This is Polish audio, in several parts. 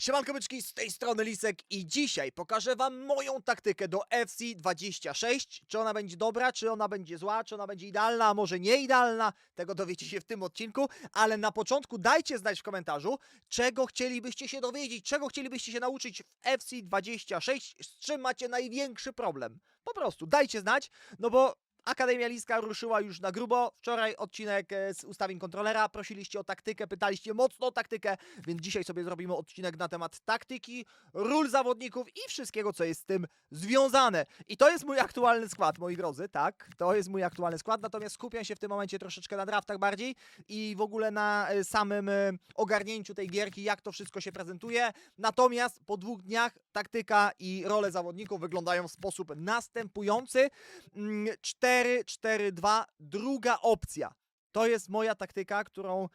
Siemanko byczki, z tej strony Lisek i dzisiaj pokażę wam moją taktykę do FC26. Czy ona będzie dobra, czy ona będzie zła, czy ona będzie idealna, a może nie idealna, tego dowiecie się w tym odcinku, ale na początku dajcie znać w komentarzu, czego chcielibyście się dowiedzieć, czego chcielibyście się nauczyć w FC26, z czym macie największy problem. Po prostu dajcie znać, no bo Akademia Liska ruszyła już na grubo. Wczoraj odcinek e, z ustawień kontrolera. Prosiliście o taktykę, pytaliście mocno o taktykę, więc dzisiaj sobie zrobimy odcinek na temat taktyki, ról zawodników i wszystkiego, co jest z tym związane. I to jest mój aktualny skład, moi drodzy, tak? To jest mój aktualny skład, natomiast skupiam się w tym momencie troszeczkę na draftach bardziej i w ogóle na e, samym e, ogarnięciu tej gierki, jak to wszystko się prezentuje. Natomiast po dwóch dniach taktyka i role zawodników wyglądają w sposób następujący. Mm, 4-4-2, druga opcja. To jest moja taktyka, którą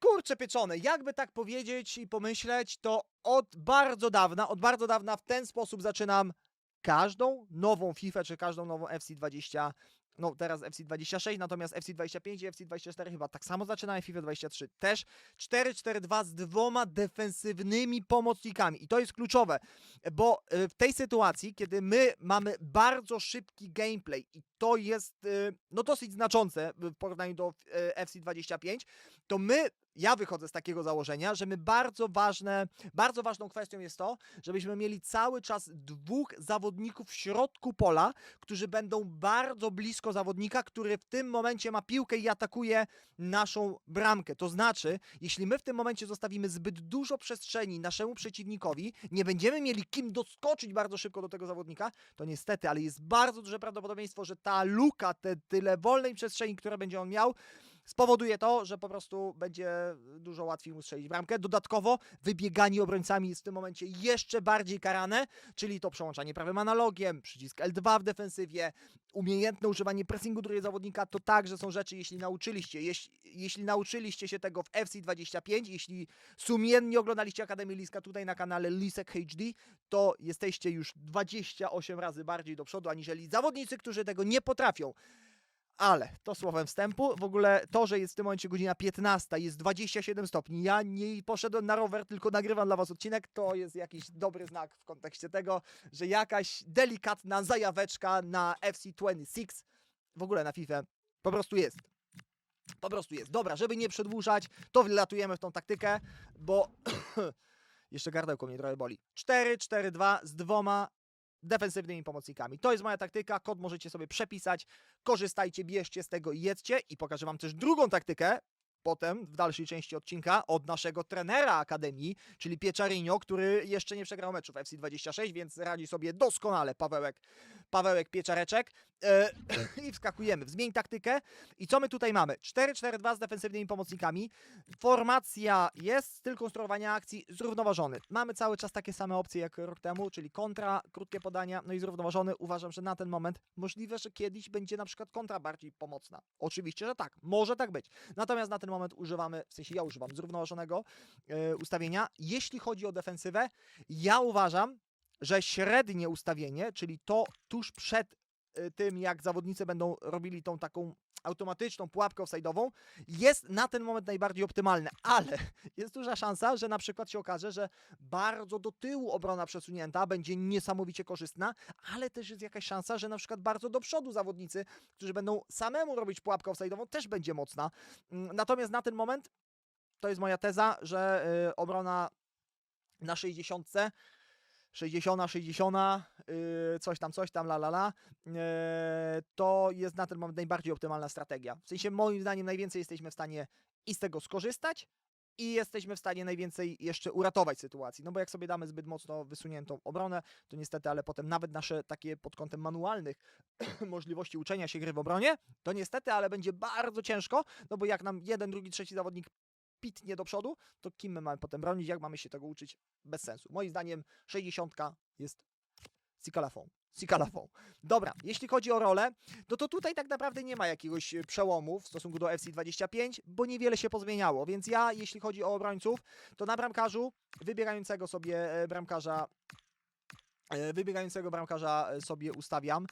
kurczę pieczone, jakby tak powiedzieć i pomyśleć, to od bardzo dawna, od bardzo dawna w ten sposób zaczynam każdą nową FIFA, czy każdą nową FC20, no teraz FC26, natomiast FC25 i FC24 chyba tak samo zaczynałem, FIFA 23 też 4-4-2 z dwoma defensywnymi pomocnikami. I to jest kluczowe, bo y, w tej sytuacji, kiedy my mamy bardzo szybki gameplay i to jest y, no dosyć znaczące w porównaniu do y, FC25, to my, ja wychodzę z takiego założenia, że my bardzo ważne, bardzo ważną kwestią jest to, żebyśmy mieli cały czas dwóch zawodników w środku pola, którzy będą bardzo blisko zawodnika, który w tym momencie ma piłkę i atakuje naszą bramkę. To znaczy, jeśli my w tym momencie zostawimy zbyt dużo przestrzeni naszemu przeciwnikowi, nie będziemy mieli kim doskoczyć bardzo szybko do tego zawodnika, to niestety, ale jest bardzo duże prawdopodobieństwo, że ta luka, te tyle wolnej przestrzeni, które będzie on miał, spowoduje to, że po prostu będzie dużo łatwiej mu strzelić bramkę. Dodatkowo wybieganie obrońcami jest w tym momencie jeszcze bardziej karane, czyli to przełączanie prawym analogiem, przycisk L2 w defensywie, umiejętne używanie pressingu drugiego zawodnika, to także są rzeczy, jeśli nauczyliście, jeśli, jeśli nauczyliście się tego w FC25, jeśli sumiennie oglądaliście Akademię Liska tutaj na kanale Lisek HD, to jesteście już 28 razy bardziej do przodu, aniżeli zawodnicy, którzy tego nie potrafią. Ale to słowem wstępu, w ogóle to, że jest w tym momencie godzina 15, jest 27 stopni, ja nie poszedłem na rower, tylko nagrywam dla Was odcinek, to jest jakiś dobry znak w kontekście tego, że jakaś delikatna zajaweczka na FC26, w ogóle na FIFA, po prostu jest. Po prostu jest. Dobra, żeby nie przedłużać, to wlatujemy w tą taktykę, bo jeszcze gardełko mnie trochę boli. 4-4-2 z dwoma defensywnymi pomocnikami. To jest moja taktyka, kod możecie sobie przepisać, korzystajcie, bierzcie z tego i jedzcie. I pokażę Wam też drugą taktykę, potem w dalszej części odcinka od naszego trenera Akademii, czyli Pieczarinio, który jeszcze nie przegrał meczu w FC26, więc radzi sobie doskonale Pawełek, Pawełek Pieczareczek. E, I wskakujemy zmień taktykę. I co my tutaj mamy? 4-4-2 z defensywnymi pomocnikami. Formacja jest, styl konstruowania akcji zrównoważony. Mamy cały czas takie same opcje jak rok temu, czyli kontra, krótkie podania, no i zrównoważony. Uważam, że na ten moment możliwe, że kiedyś będzie na przykład kontra bardziej pomocna. Oczywiście, że tak, może tak być. Natomiast na ten moment używamy, w sensie ja używam zrównoważonego e, ustawienia. Jeśli chodzi o defensywę, ja uważam, że średnie ustawienie, czyli to tuż przed e, tym, jak zawodnicy będą robili tą taką automatyczną pułapkę offside'ową, jest na ten moment najbardziej optymalne, ale jest duża szansa, że na przykład się okaże, że bardzo do tyłu obrona przesunięta będzie niesamowicie korzystna, ale też jest jakaś szansa, że na przykład bardzo do przodu zawodnicy, którzy będą samemu robić pułapkę offside'ową, też będzie mocna. Mm, Natomiast na ten moment to jest moja teza, że y, obrona na 60 60, 60, yy, coś tam, coś tam, la la la, yy, to jest na ten moment najbardziej optymalna strategia. W sensie moim zdaniem najwięcej jesteśmy w stanie i z tego skorzystać i jesteśmy w stanie najwięcej jeszcze uratować sytuacji. No bo jak sobie damy zbyt mocno wysuniętą obronę, to niestety, ale potem nawet nasze takie pod kątem manualnych możliwości uczenia się gry w obronie, to niestety, ale będzie bardzo ciężko, no bo jak nam jeden, drugi, trzeci zawodnik pitnie do przodu, to kim my mamy potem bronić, jak mamy się tego uczyć? Bez sensu. Moim zdaniem 60 jest Sikalafą. Sikalafą. Dobra, jeśli chodzi o rolę, no to tutaj tak naprawdę nie ma jakiegoś e, przełomu w stosunku do FC25, bo niewiele się pozmieniało, więc ja, jeśli chodzi o obrońców, to na bramkarzu, wybierającego sobie e, bramkarza e, wybiegającego bramkarza sobie ustawiam.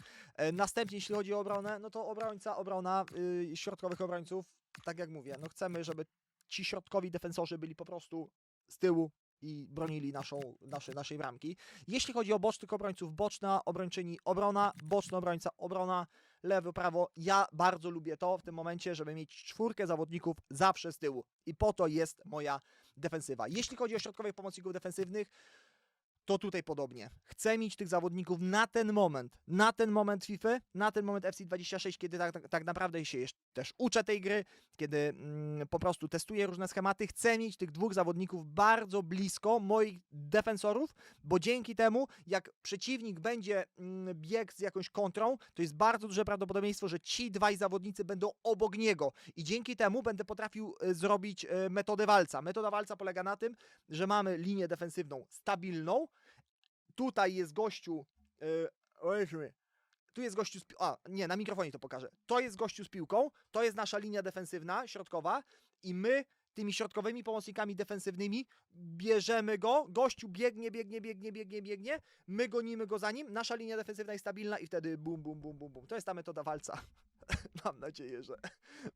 Następnie, jeśli chodzi o obronę, no to obrońca, obrona y, środkowych obrońców, tak jak mówię, no chcemy, żeby ci środkowi defensorzy byli po prostu z tyłu i bronili naszą, nasze, naszej bramki. Jeśli chodzi o bocznych obrońców, boczna obrończyni, obrona, boczny obrońca, obrona, lewo, prawo. Ja bardzo lubię to w tym momencie, żeby mieć czwórkę zawodników zawsze z tyłu. I po to jest moja defensywa. Jeśli chodzi o środkowych pomocników defensywnych, to tutaj podobnie. Chcę mieć tych zawodników na ten moment, na ten moment FIFA, na ten moment FC26, kiedy tak, tak, tak naprawdę się też uczę tej gry, kiedy mm, po prostu testuję różne schematy. Chcę mieć tych dwóch zawodników bardzo blisko moich defensorów, bo dzięki temu, jak przeciwnik będzie mm, biegł z jakąś kontrą, to jest bardzo duże prawdopodobieństwo, że ci dwaj zawodnicy będą obok niego i dzięki temu będę potrafił e, zrobić e, metodę walca. Metoda walca polega na tym, że mamy linię defensywną stabilną, tutaj jest gościu, yy, tu jest gościu z a nie, na mikrofonie to pokażę. To jest gościu z piłką, to jest nasza linia defensywna, środkowa i my tymi środkowymi pomocnikami defensywnymi bierzemy go, gościu biegnie, biegnie, biegnie, biegnie, biegnie, my gonimy go za nim, nasza linia defensywna jest stabilna i wtedy bum, bum, bum, bum, bum. To jest ta metoda walca. mam nadzieję, że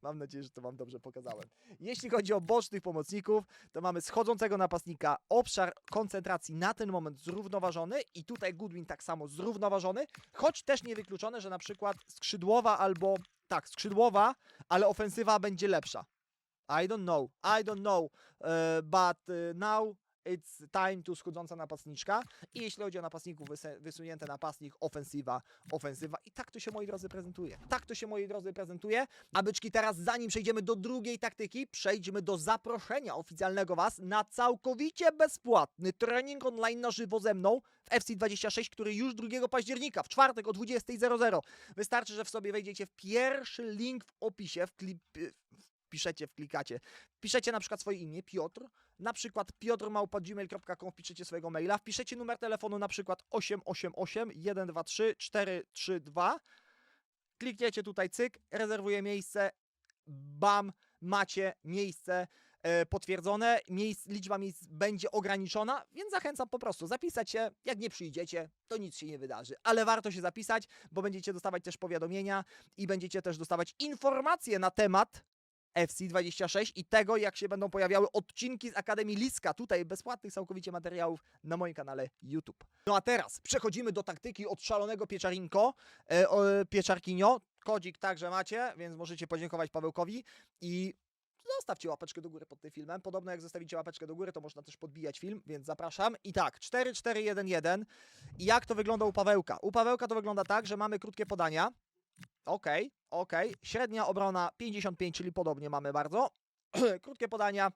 mam nadzieję, że to wam dobrze pokazałem. Jeśli chodzi o bocznych pomocników, to mamy schodzącego napastnika, obszar koncentracji na ten moment zrównoważony i tutaj Goodwin tak samo zrównoważony, choć też niewykluczone, że na przykład skrzydłowa albo tak, skrzydłowa, ale ofensywa będzie lepsza. I don't know, I don't know, uh, but uh, now it's time to schodząca napastniczka i jeśli chodzi o napastników, wysunięty napastnik, ofensywa, ofensywa i tak to się moi drodzy prezentuje. Tak to się moi drodzy prezentuje, a byczki teraz zanim przejdziemy do drugiej taktyki, przejdźmy do zaproszenia oficjalnego Was na całkowicie bezpłatny trening online na żywo ze mną w FC26, który już 2 października, w czwartek o 20.00. Wystarczy, że w sobie wejdziecie w pierwszy link w opisie, w klip, wpiszecie, wklikacie, wpiszecie na przykład swoje imię, Piotr, na przykład piotrmałpa.gmail.com, wpiszecie swojego maila, wpiszecie numer telefonu na przykład 888 123 432, klikniecie tutaj cyk, rezerwuję miejsce, bam, macie miejsce e, potwierdzone, miejsc, liczba miejsc będzie ograniczona, więc zachęcam po prostu zapisać się, jak nie przyjdziecie, to nic się nie wydarzy, ale warto się zapisać, bo będziecie dostawać też powiadomienia i będziecie też dostawać informacje na temat FC26 i tego, jak się będą pojawiały odcinki z Akademii Liska, tutaj bezpłatnych całkowicie materiałów na moim kanale YouTube. No a teraz przechodzimy do taktyki od szalonego pieczarinko, e, pieczarkinio. Kodzik także macie, więc możecie podziękować Pawełkowi i zostawcie łapeczkę do góry pod tym filmem. Podobno jak zostawicie łapeczkę do góry, to można też podbijać film, więc zapraszam. I tak, 4-4-1-1. I jak to wygląda u Pawełka? U Pawełka to wygląda tak, że mamy krótkie podania. Okej, okej. Średnia obrona 55, czyli podobnie mamy bardzo. Krótkie podania.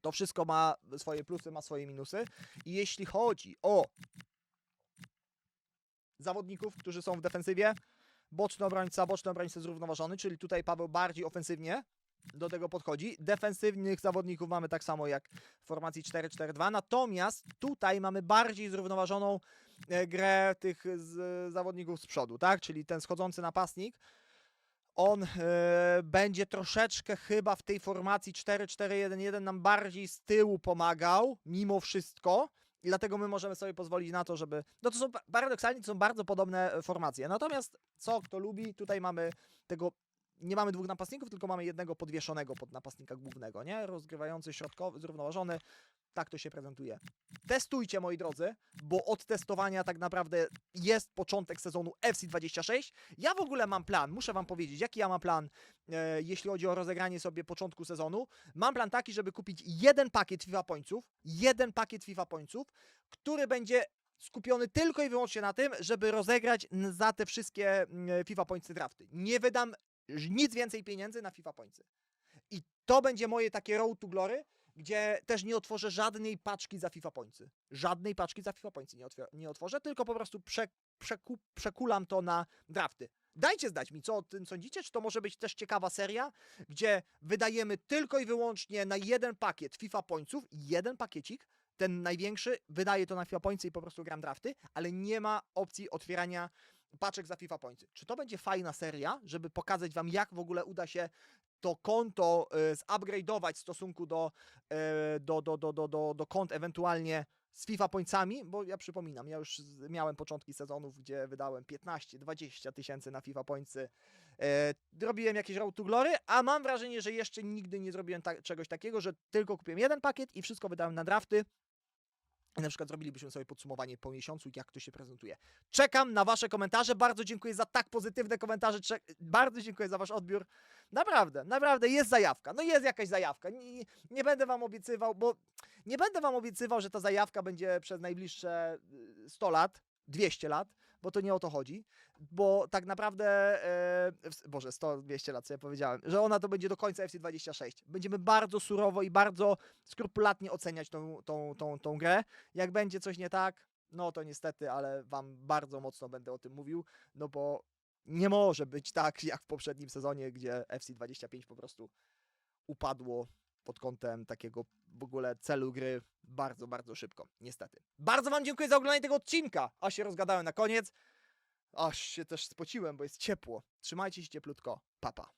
To wszystko ma swoje plusy, ma swoje minusy. I jeśli chodzi o zawodników, którzy są w defensywie, boczny obrońca, boczny obrońca zrównoważony, czyli tutaj Paweł bardziej ofensywnie do tego podchodzi. Defensywnych zawodników mamy tak samo jak w formacji 4-4-2, natomiast tutaj mamy bardziej zrównoważoną e, grę tych z, zawodników z przodu, tak? Czyli ten schodzący napastnik, on e, będzie troszeczkę chyba w tej formacji 4-4-1-1 nam bardziej z tyłu pomagał, mimo wszystko. I dlatego my możemy sobie pozwolić na to, żeby. No to są pa- paradoksalnie to są bardzo podobne e, formacje. Natomiast co kto lubi, tutaj mamy tego. Nie mamy dwóch napastników, tylko mamy jednego podwieszonego pod napastnika głównego, nie? Rozgrywający środkowy, zrównoważony. Tak to się prezentuje. Testujcie, moi drodzy, bo od testowania tak naprawdę jest początek sezonu FC26. Ja w ogóle mam plan, muszę wam powiedzieć, jaki ja mam plan, e, jeśli chodzi o rozegranie sobie początku sezonu. Mam plan taki, żeby kupić jeden pakiet FIFA Pońców, jeden pakiet FIFA Pońców, który będzie skupiony tylko i wyłącznie na tym, żeby rozegrać za te wszystkie mm, FIFA Pońcy drafty. Nie wydam nic więcej pieniędzy na FIFA Pońcy. I to będzie moje takie road to glory, gdzie też nie otworzę żadnej paczki za FIFA Pońcy. Żadnej paczki za FIFA Pońcy nie, otwier- nie otworzę, tylko po prostu prze, przeku, przekulam to na drafty. Dajcie znać mi, co o tym sądzicie, czy to może być też ciekawa seria, gdzie wydajemy tylko i wyłącznie na jeden pakiet FIFA Pońców, jeden pakiecik, ten największy, wydaje to na FIFA Pońcy i po prostu gram drafty, ale nie ma opcji otwierania paczek za FIFA Pońcy. Czy to będzie fajna seria, żeby pokazać wam, jak w ogóle uda się to konto e, zupgrade'ować w stosunku do, e, do, do, do, do, do, do kont ewentualnie z FIFA pońcami, bo ja przypominam, ja już miałem początki sezonów, gdzie wydałem 15-20 tysięcy na FIFA pońcy. E, robiłem jakieś road to glory, a mam wrażenie, że jeszcze nigdy nie zrobiłem ta- czegoś takiego, że tylko kupiłem jeden pakiet i wszystko wydałem na drafty. Na przykład zrobilibyśmy sobie podsumowanie po miesiącu, jak to się prezentuje. Czekam na Wasze komentarze. Bardzo dziękuję za tak pozytywne komentarze. Czek- bardzo dziękuję za Wasz odbiór. Naprawdę, naprawdę jest zajawka. No jest jakaś zajawka. Nie, nie będę Wam obiecywał, bo nie będę Wam obiecywał, że ta zajawka będzie przez najbliższe y, 100 lat, 200 lat, bo to nie o to chodzi. Bo tak naprawdę, e, Boże, 100-200 lat sobie powiedziałem, że ona to będzie do końca FC26. Będziemy bardzo surowo i bardzo skrupulatnie oceniać tą, tą, tą, tą grę. Jak będzie coś nie tak, no to niestety, ale Wam bardzo mocno będę o tym mówił, no bo nie może być tak jak w poprzednim sezonie, gdzie FC25 po prostu upadło pod kątem takiego w ogóle celu gry bardzo, bardzo szybko. Niestety. Bardzo Wam dziękuję za oglądanie tego odcinka. Aż się rozgadałem na koniec. Aż się też spociłem, bo jest ciepło. Trzymajcie się cieplutko. Papa.